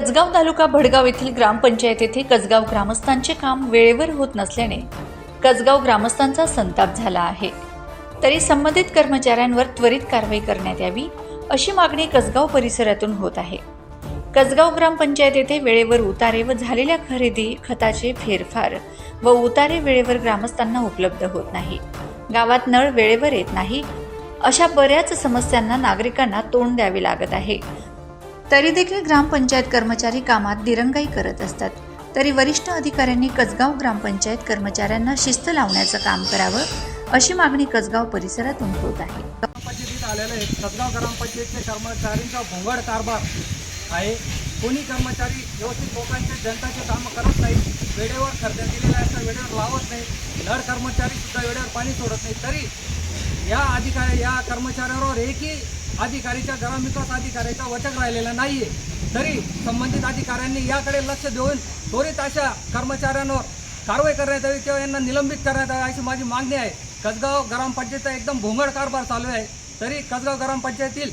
कसगाव तालुका भडगाव येथील ग्रामपंचायत येथे कसगाव ग्रामस्थांचे काम वेळेवर होत नसल्याने कसगाव ग्रामस्थांचा संताप झाला आहे. तरी संबंधित कर्मचाऱ्यांवर त्वरित कारवाई करण्यात यावी अशी मागणी कसगाव परिसरातून होत आहे. कसगाव ग्रामपंचायत येथे वेळेवर उतारे व झालेल्या खरेदी खताचे फेरफार व उतारे वेळेवर ग्रामस्थांना उपलब्ध होत नाही. गावात नळ वेळेवर येत नाही. अशा बऱ्याच समस्यांना नागरिकांना तोंड द्यावे लागत आहे. तरी देखील ग्रामपंचायत कर्मचारी कामात दिरंगाई करत असतात. तरी वरिष्ठ अधिकाऱ्यांनी कसगाव ग्रामपंचायत कर्मचाऱ्यांना शिस्त लावण्याचं काम करावं अशी मागणी कसगाव परिसरातून होत आहे. ग्रामपंचायतीत आलेले आहेत. सदगाव ग्रामपंचायतचे कर्मचाऱ्यांचा भोंगड कारभार आहे. कोणी कर्मचारी व्यवस्थित लोकांचे जनताचे कामं करत नाही वेळेवर खर्च दिलेला असता वेळेवर लावत नाही. नर कर्मचारी सुद्धा वेळेवर पाणी सोडत नाही. तरी या अधिकारी या कर्मचाऱ्यांवर एकही अधिकारीच्या ग्रामविकास अधिकाऱ्याचा वचक राहिलेला नाही आहे तरी संबंधित अधिकाऱ्यांनी याकडे लक्ष देऊन त्वरित अशा कर्मचाऱ्यांवर कारवाई करण्यात यावी किंवा यांना निलंबित करण्यात यावी अशी माझी मागणी आहे. कसगाव ग्रामपंचायतचा एकदम भोंगड कारभार चालू आहे. तरी कसगाव ग्रामपंचायतील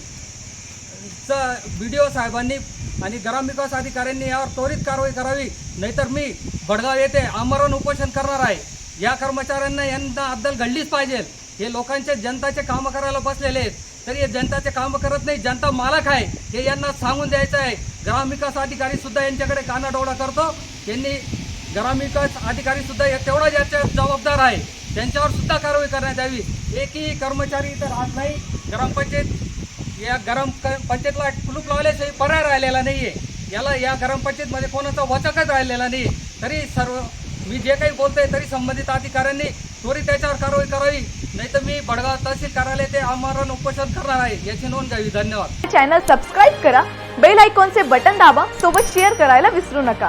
बी डी ओ साहेबांनी आणि ग्रामविकास अधिकाऱ्यांनी यावर त्वरित कारवाई करावी. नाहीतर मी भडगाव येथे आमरण उपोषण करणार आहे. या कर्मचाऱ्यांना यांना अद्दल घडलीच पाहिजे. हे लोकांचे जनताचे कामं करायला बसलेले आहेत. तरी हे जनताचे कामं करत नाही जनता मालक आहे हे यांना सांगून द्यायचं आहे. ग्रामविकास अधिकारी सुद्धा यांच्याकडे कानाडोळा करतो. यांनी ग्रामविकास अधिकारी सुद्धा या- तेवढा याच्या जबाबदार आहे. त्यांच्यावर सुद्धा कारवाई करण्यात यावी. एकही कर्मचारी इथं राहत नाही. ग्रामपंचायत या ग्राम क- पंचायतला कुलूप लावल्याशिवाय पर्याय राहिलेला नाही आहे याला या ग्रामपंचायतमध्ये कोणाचा वचकच राहिलेला नाही तरी सर्व मी जे काही बोलतोय तरी संबंधित अधिकाऱ्यांनी त्वरित त्याच्यावर कारवाई करावी. नाहीतर मी बडगाव तहसील कार्यालय ते आमरण उपोषण करणार आहे याची नोंद घ्यावी. धन्यवाद. चॅनल सबस्क्राईब करा बेल आयकॉनचे बटन दाबा सोबत शेअर करायला विसरू नका.